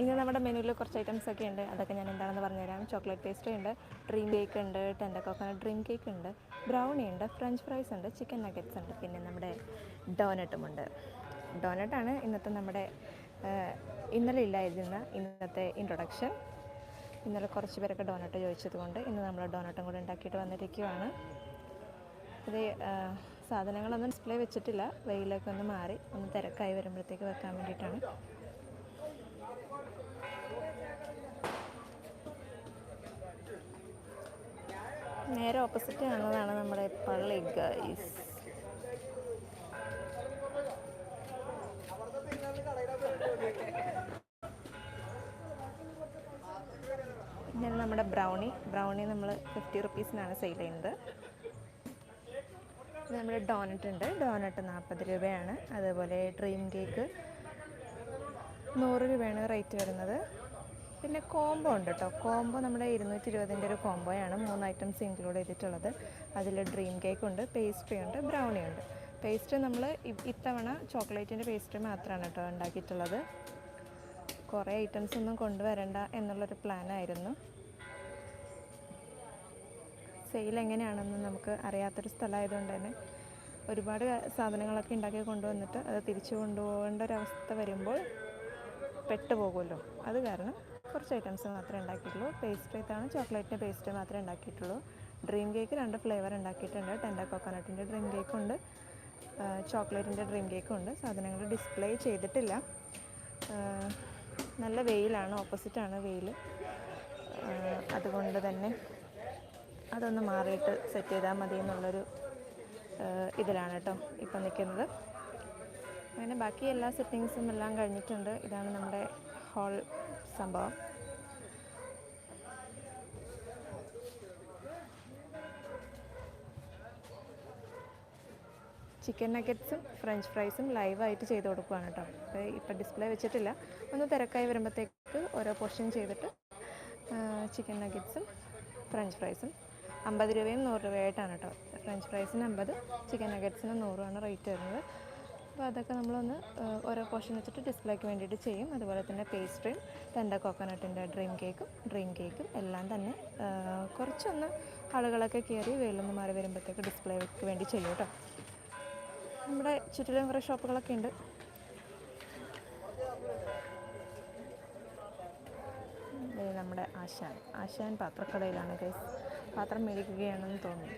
ഇനി നമ്മുടെ മെനുവിൽ കുറച്ച് ഐറ്റംസ് ഒക്കെ ഉണ്ട്. അതൊക്കെ ഞാൻ എന്താണെന്ന് പറഞ്ഞുതരാം. ചോക്ലേറ്റ് പേസ്ട്രി ഉണ്ട് ഡ്രീം കേക്ക് ഉണ്ട് ടെൻഡർ കോക്കനട്ട് ഡ്രീം കേക്ക് ഉണ്ട് ബ്രൗണി ഉണ്ട് ഫ്രഞ്ച് ഫ്രൈസ് ഉണ്ട് ചിക്കൻ നഗറ്റ്സ് ഉണ്ട് പിന്നെ നമ്മുടെ ഡോനട്ടും ഉണ്ട്. ഡോനട്ടാണ് ഇന്നത്തെ നമ്മുടെ ഇന്നലെ ഇല്ലായിരുന്ന ഇന്നത്തെ ഇൻട്രൊഡക്ഷൻ ഇന്നലെ കുറച്ച് പേരൊക്കെ ഡോനട്ട് ചോദിച്ചത് കൊണ്ട് ഇന്ന് നമ്മൾ ഡോനട്ടും കൂടെ ഉണ്ടാക്കിയിട്ട് വന്നിരിക്കുവാണ്. ഇത് സാധനങ്ങളൊന്നും ഡിസ്പ്ലേ വെച്ചിട്ടില്ല. വെയിലൊക്കെ ഒന്ന് മാറി ഒന്ന് തിരക്കായി വരുമ്പോഴത്തേക്ക് വെക്കാൻ വേണ്ടിയിട്ടാണ്. നേരെ ഓപ്പോസിറ്റ് കാണുന്നതാണ് നമ്മുടെ പള്ളി ഗൈസ് പിന്നെ നമ്മുടെ ബ്രൗണി ബ്രൗണി നമ്മൾ ഫിഫ്റ്റി റുപ്പീസിനാണ് സെയിൽ ചെയ്യുന്നത്. നമ്മുടെ ഡോണറ്റ് ഉണ്ട്. ഡോണറ്റ് നാൽപ്പത് രൂപയാണ്. അതുപോലെ ഡ്രീം കേക്ക് നൂറ് രൂപയാണ് റേറ്റ് വരുന്നത്. പിന്നെ കോംബോ ഉണ്ട് കേട്ടോ കോംബോ നമ്മുടെ ഇരുന്നൂറ്റി ഇരുപതിന്റെ ഒരു കോംബോയാണ് മൂന്ന് ഐറ്റംസ് ഇൻക്ലൂഡ് ചെയ്തിട്ടുള്ളത്. അതിൽ ഡ്രീം കേക്ക് ഉണ്ട് പേസ്ട്രി ഉണ്ട് ബ്രൗണി ഉണ്ട്. പേസ്ട്രി നമ്മൾ ഇത്തവണ ചോക്ലേറ്റിന്റെ പേസ്ട്രി മാത്രമാണ് കേട്ടോ ഉണ്ടാക്കിയിട്ടുള്ളത്. കുറേ ഐറ്റംസ് ഒന്നും കൊണ്ടുവരണ്ട എന്നുള്ളൊരു പ്ലാനായിരുന്നു സെയിൽ എങ്ങനെയാണെന്ന് നമുക്ക് അറിയാത്തൊരു സ്ഥലമായതുകൊണ്ട് തന്നെ ഒരുപാട് സാധനങ്ങളൊക്കെ ഉണ്ടാക്കി കൊണ്ടുവന്നിട്ട് അത് തിരിച്ചു കൊണ്ടുപോകേണ്ട ഒരവസ്ഥ വരുമ്പോൾ പെട്ടുപോകുമല്ലോ അത് കാരണം കുറച്ച് ഐറ്റംസ് മാത്രമേ ഉണ്ടാക്കിയിട്ടുള്ളൂ. പേസ്ട്രി ആയിട്ടാണ് ചോക്ലേറ്റിന്റെ പേസ്റ്റ് മാത്രമേ ഉണ്ടാക്കിയിട്ടുള്ളൂ. ഡ്രീം കേക്ക് രണ്ട് ഫ്ലേവർ ഉണ്ടാക്കിയിട്ടുണ്ട്. ടെൻഡർ കോക്കോനട്ടിന്റെ ഡ്രീം കേക്ക് ഉണ്ട്. ചോക്ലേറ്റിന്റെ ഡ്രീം കേക്കും ഉണ്ട്. സാധനങ്ങൾ ഡിസ്പ്ലേ ചെയ്തിട്ടില്ല. നല്ല വെയിലാണ് ഓപ്പോസിറ്റാണ് വെയിൽ. അതുകൊണ്ട് തന്നെ അതൊന്ന് മാറിയിട്ട് സെറ്റ് ചെയ്താൽ മതി എന്നുള്ളൊരു ഇതിലാണ് കേട്ടോ ഇപ്പം നിൽക്കുന്നത്. അങ്ങനെ ബാക്കി എല്ലാ സെറ്റിങ്സും എല്ലാം കഴിഞ്ഞിട്ടുണ്ട്. ഇതാണ് നമ്മുടെ ഹോൾ സംഭവം. ചിക്കൻ നഗറ്റ്സും ഫ്രഞ്ച് ഫ്രൈസും ലൈവായിട്ട് ചെയ്ത് കൊടുക്കുകയാണ് കേട്ടോ. അപ്പോൾ ഇപ്പം ഡിസ്പ്ലേ വെച്ചിട്ടില്ല. ഒന്ന് തിരക്കായി വരുമ്പോഴത്തേക്ക് ഓരോ പോർഷൻ ചെയ്തിട്ട് ചിക്കൻ നഗറ്റ്സും ഫ്രഞ്ച് ഫ്രൈസും അമ്പത് രൂപയും നൂറ് രൂപയായിട്ടാണ് കേട്ടോ. ഫ്രഞ്ച് ഫ്രൈസിന് അമ്പത് ചിക്കൻ നഗറ്റ്സിന് നൂറുമാണ് റേറ്റ് വരുന്നത്. അപ്പോൾ അതൊക്കെ നമ്മളൊന്ന് ഓരോ പോർഷൻ വെച്ചിട്ട് ഡിസ്പ്ലേക്ക് വേണ്ടിയിട്ട് ചെയ്യും. അതുപോലെ തന്നെ പേസ്ട്രിയും തന്റെ കോക്കനട്ടിന്റെ ഡ്രീം കേക്കും ഡ്രീം കേക്കും എല്ലാം തന്നെ കുറച്ചൊന്ന് ആളുകളൊക്കെ കയറി വെയിലൊന്ന് മാറി വരുമ്പോഴത്തേക്ക് ഡിസ്പ്ലേക്ക് വേണ്ടി ചെയ്യും കേട്ടോ. നമ്മുടെ ചുറ്റിലും കുറേ ഷോപ്പുകളൊക്കെ ഉണ്ട്. ദേ നമ്മുടെ ആശാൻ. ആശാൻ പാത്രക്കടയിലാണ് ഗൈസ്. പാത്രം മേടിക്കുകയാണെന്ന് തോന്നുന്നു.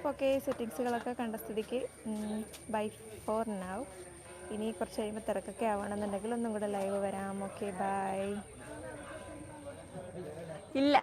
അപ്പോൾ ഓക്കെ സെറ്റിങ്സുകളൊക്കെ കണ്ട സ്ഥിതിക്ക് ബൈ ഫോർ നാവ് ഇനി കുറച്ച് കഴിയുമ്പോൾ തിരക്കൊക്കെ ആവണമെന്നുണ്ടെങ്കിൽ ഒന്നും കൂടെ ലൈവ് വരാം. ഓക്കെ ബൈ ഇല്ല.